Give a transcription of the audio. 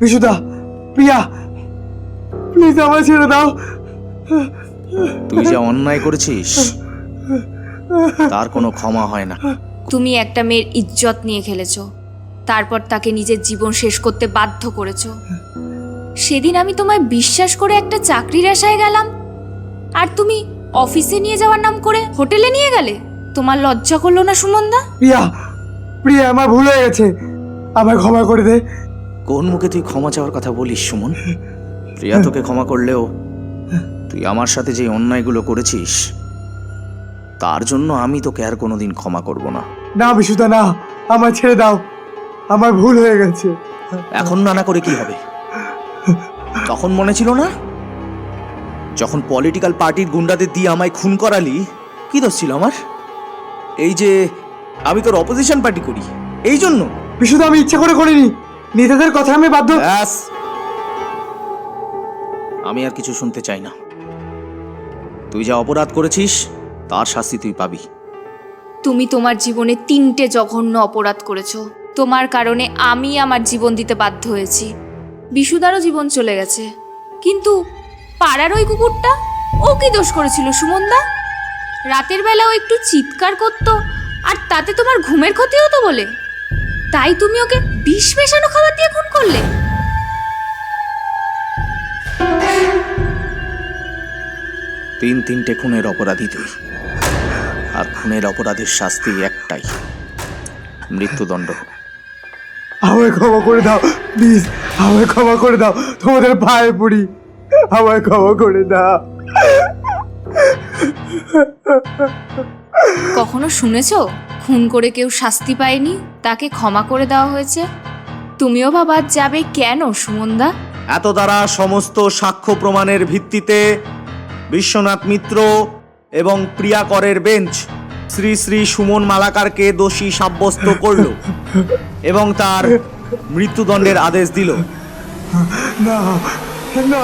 বিশুদা প্রিয়া please আমায় ছেড়ে দাও। তুই যা অন্যায় করেছিস তার কোনো ক্ষমা হয় না। তুমি একটা মেয়ের ইজ্জত নিয়ে খেলেছো তারপর তাকে নিজের জীবন শেষ করতে বাধ্য করেছ। সেদিন আমি তোমায় বিশ্বাস করে একটা চাকরির আশায় গেলাম আর তুমি অফিসে নিয়ে যাওয়ার নাম করে হোটেলে নিয়ে গেলে? তোমার লজ্জা করল না সুমনদা? প্রিয়া প্রিয়া আমার ভুল হয়ে গেছে। আমায় ক্ষমা করে দে। কোন মুখে তুই ক্ষমা চাওয়ার কথা বলিস সুমন? প্রিয়া তোকে ক্ষমা করলেও তুই আমার সাথে যে অন্যায়গুলো করেছিস তার জন্য আমি তোকে আর কোনোদিন ক্ষমা করব না। না বিশুদা না আমায় ছেড়ে দাও। আমার ভুল হয়ে গেছে। এখন নানা করে কি হবে? তখন মনে ছিল না? যখন পলিটিক্যাল পার্টির গুন্ডাদের দিয়ে আমায় খুন করালি কি দোষ ছিল আমার? এই যে আমি তোর অপোজিশন পার্টি করি এই জন্য? বিশুদা আমি ইচ্ছে করে করিনি। নেতাদের কথা আমি বাধ্য ব্যাস। আমি আর কিছু শুনতে চাই না। তুই যা অপরাধ করেছিস তার শাস্তি তুই পাবি। তুমি তোমার জীবনে তিনটে জঘন্য অপরাধ করেছ। তোমার কারণে আমি আমার জীবন দিতে বাধ্য হয়েছি। বিশুদারও জীবন চলে গেছে। কিন্তু পাড়ার ওই কুকুরটা ও কি দোষ করেছিল সুমনদা? রাতের বেলা ও একটু চিৎকার করতো আর তাতে তোমার ঘুমের ক্ষতি হতো বলে? তাই তুমি ওকে বিষ মেশানো খাবার দিয়ে খুন করলে? তিন তিনটে খুনের অপরাধী তুই আর খুনের অপরাধের শাস্তি একটাই। মৃত্যুদণ্ড। আমায় ক্ষমা করে দাও প্লিজ। আমায় ক্ষমা করে দাও তোমাদের পায়ে পড়ি। আমায় ক্ষমা করে দাও। কখনো শুনেছো খুন করে কেউ শাস্তি পায়নি তাকে ক্ষমা করে দেওয়া হয়েছে তুমিও বাবা যাবে কেন সুমনদা এত দ্বারা সমস্ত সাক্ষ্য প্রমাণের ভিত্তিতে বিশ্বনাথ মিত্র এবং প্রিয়াকরের বেঞ্চ শ্রী শ্রী সুমন মালাকারকে দোষী সাব্যস্ত করল এবং তার মৃত্যুদণ্ডের আদেশ দিল না না